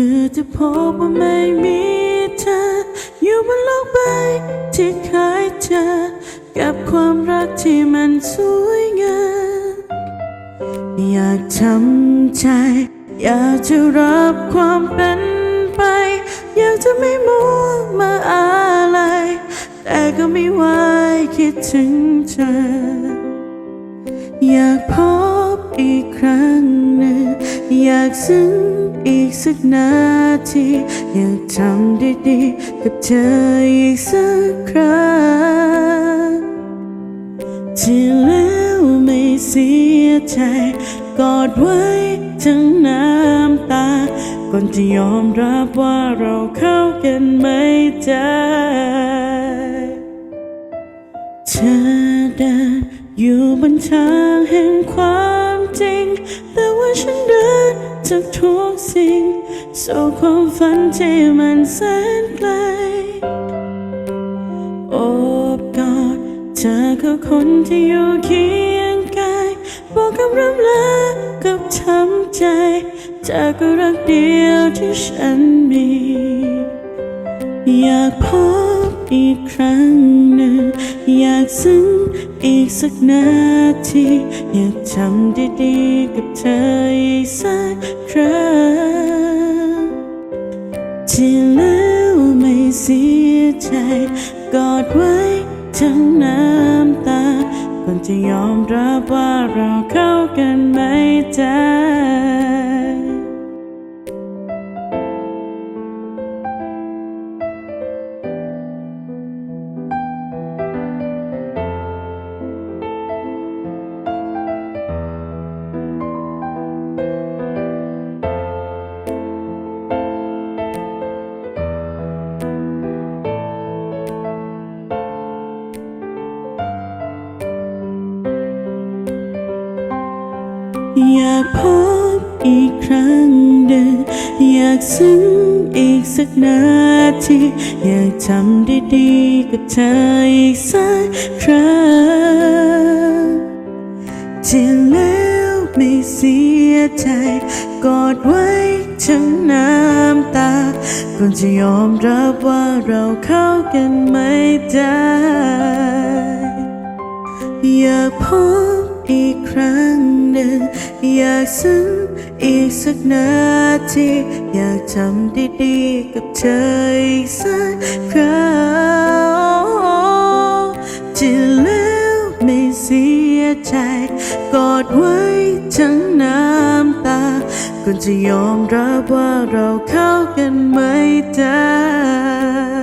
มื่อจะพบว่าไม่มีเธอ อยู่บนโลกใบที่เคยเจอกับความรักที่มันสวยงามอยากทำใจ อยากจะรับความเป็นไป อยากจะไม่มัวมาอะไร แต่ก็ไม่ไหวคิดถึงเธอ อยากพบอีกครั้งหนึ่งอยากซึ้ง อีกสักนาทีอยากทำดีๆกับเธออีกสักครั้งที่แล้วไม่เสียใจ กอดไว้ทั้งน้ำตาก่อนจะยอมรับว่าเราเข้ากันไม่ได้เธอเดินอยู่บนทางแห่งความจริง แต่ว่าฉันเดิน จากทุกสิ่งสู่ความฝันที่มันแสนไกลโอบกอดเธอคือคนที่อยู่เคียงกายบอกคำรำลากับทำใจเธอก็รักเดียวที่ฉันมี อยากพบ อีกครั้งหนึ่ง อยากซึ้งอีกสักนาที อยากทำดีๆกับเธออีกสักครั้งที่แล้วไม่เสียใจกอดไว้ทั้งน้ำตาก่อนจะยอมรับว่าเราเข้ากันไม่ได้ อยากพบอีกครั้งหนึ่งอยากซึ้งอีกสักนาที อยากทำดีๆกับเธออีกสักครั้งที่แล้วไม่เสียใจ กอดไว้ทั้งน้ำตาก่อนจะยอมรับว่าเราเข้ากันไม่ได้ อยากพบ อีกครั้งหนึ่ง อยากซึ้งอีกสักนาที อยากทำดีๆกับเธออีกสักครั้งที่แล้วไม่เสียใจ กอดไว้ทั้งน้ำตาก่อนจะยอมรับว่าเราเข้ากันไม่ได้